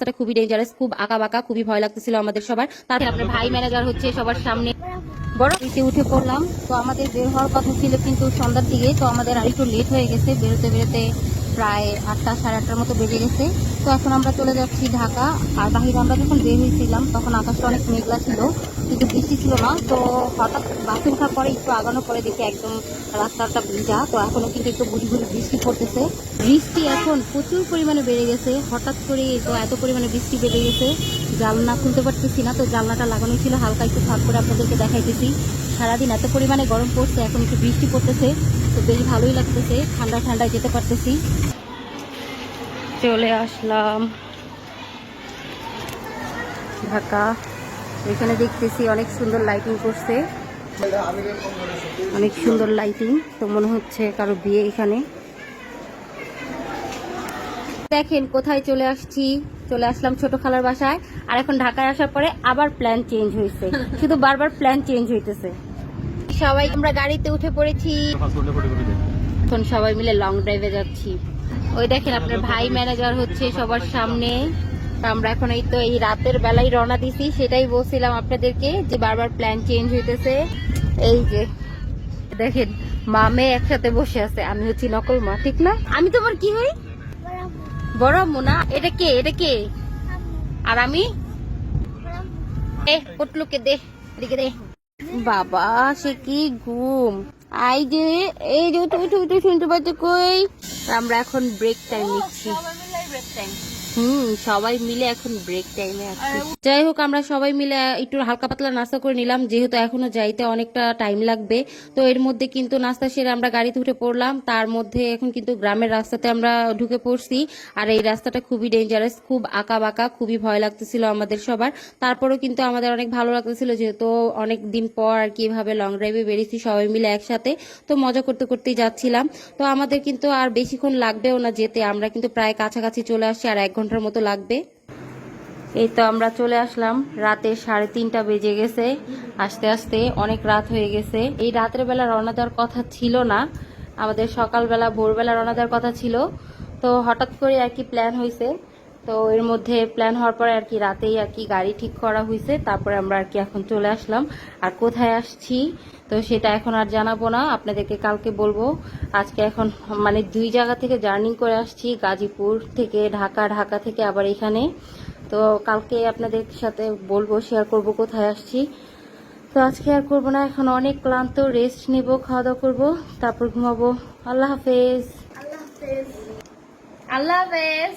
রাস্তাটা খুবই ডেঞ্জারাস খুব আঁকা বাঁকা খুবই ভয় লাগতেছিল আমাদের সবার। তারপরে আপনার ভাই ম্যানেজার হচ্ছে সবার সামনে। বড় উঠে পড়লাম। তো আমাদের বের হওয়ার কথা ছিল কিন্তু সন্ধ্যার দিকে, তো আমাদের আর একটু লেট হয়ে গেছে। বেরোতে বেরোতে প্রায় আটটা, সাড়ে আটটার মতো বেজে গেছে। তো এখন আমরা চলে যাচ্ছি ঢাকা। আর বাহিরে আমরা যখন বের হয়েছিলাম, তখন আকাশটা অনেক মেঘলা ছিল, কিন্তু বৃষ্টি ছিল না। তো হঠাৎ বাসে ওঠার পরে একটু আগানোর পরে দেখি একদম রাস্তাটা ভিজা। তো এখনও কিন্তু একটু বুঝি বুঝি বৃষ্টি পড়তেছে। বৃষ্টি এখন প্রচুর পরিমাণে বেড়ে গেছে। হঠাৎ করে তো এত পরিমাণে বৃষ্টি বেড়ে গেছে। জানলা খুলতে পারতেছি না। তো জানলাটা লাগানো ছিল হালকা একটু ফাঁক করে আপনাদেরকে দেখাইতেছি। সারাদিন এত পরিমাণে গরম পড়ছে, এখন একটু বৃষ্টি পড়তেছে, তো বেশ ভালোই লাগতেছে, ঠান্ডা ঠান্ডায় যেতে পারতেছি। চলে আসলাম। ঢাকা, এখানে দেখতেছি অনেক সুন্দর লাইটিং করছে। অনেক সুন্দর লাইটিং তো মনে হচ্ছে কারও বিয়ে এখানে। দেখেন, কোথায় চলে আসছি? চলে আসলাম ছোট খালার বাসায়। আর এখন ঢাকায় আসার পরে আবার প্ল্যান চেঞ্জ হয়েছে। শুধু বারবার প্ল্যান চেঞ্জ হইতেছে। সবাই আমরা গাড়িতে উঠে পড়েছি। এখন সবাই মিলে লং ড্রাইভে যাচ্ছি। ওই দেখেন আপনার ভাই ম্যানেজার হচ্ছে সবার সামনে। আমরা এখন এই তো এই রাতের বেলায় রওনা দিছি সেটাই বলছিলাম আপনাদেরকে যে বারবার প্ল্যান চেঞ্জ হইতেছে। এই যে দেখেন মামে একসাথে বসে আছে আমি হচ্ছি নকল মা ঠিক না? আমি তোমার কি হই? বড় মোনা এটা কে এটা কে? আর আমি? এ পটলুকে দে এদিকে দে। বাবা, সে কি ঘুম? আই যে, এই যে তুই তুই শুনতে পাচ্ছ কই? আমরা এখন ব্রেক টাইম নিচ্ছি। হুম, সবাই মিলে এখন ব্রেক টাইমে যাই হোক, আমরা সবাই মিলে একটু হালকা পাতলা নাস্তা করে নিলাম, যেহেতু এখনও যাইতে অনেকটা টাইম লাগবে। তো এর মধ্যে কিন্তু নাস্তা সেরে আমরা গাড়িতে উঠে পড়লাম। তার মধ্যে এখন কিন্তু গ্রামের রাস্তাতে আমরা ঢুকে পড়ছি। আর এই রাস্তাটা খুবই ডেঞ্জারাস খুব আঁকা বাঁকা খুবই ভয় লাগতেছিল আমাদের সবার। তারপরেও কিন্তু আমাদের অনেক ভালো লাগতেছিল, যেহেতু অনেক দিন পর আর কি এভাবে লং ড্রাইভে বেরিয়েছি সবাই মিলে একসাথে। তো মজা করতে করতেই যাচ্ছিলাম। তো আমাদের কিন্তু আর বেশিক্ষণ লাগবেও না যেতে। আমরা কিন্তু প্রায় কাছাকাছি চলে আসছি, আর এক ঘণ্টার মতো লাগবে। এই তো আমরা চলে আসলাম। রাতে সাড়ে তিনটা বেজে গেছে। আস্তে আস্তে অনেক রাত হয়ে গেছে। এই রাতের বেলা রওনা দেওয়ার কথা ছিল না। আমাদের সকালবেলা, ভোরবেলা রওনা দেওয়ার কথা ছিল। তো হঠাৎ করে একই প্ল্যান হয়েছে তো এর মধ্যে প্ল্যান হওয়ার পরে আর কি রাতেই আর কি গাড়ি ঠিক করা হয়েছে তারপরে আমরা আর কি এখন চলে আসলাম। আর কোথায় আসছি, তো সেটা এখন আর জানাব না, আপনাদেরকে কালকে বলব। আজকে এখন মানে দুই জায়গা থেকে জার্নি করে আসছি, গাজীপুর থেকে ঢাকা ঢাকা থেকে আবার এখানে। তো কালকে আপনাদের সাথে বলব শেয়ার করব কোথায় আসছি। তো আজকে আর করব না, এখন অনেক ক্লান্ত রেস্ট নিব খাওয়া দাওয়া করব, তারপর ঘুমাবো। আল্লাহ হাফেজ। আল্লাহ হাফেজ। আল্লাহ হাফেজ।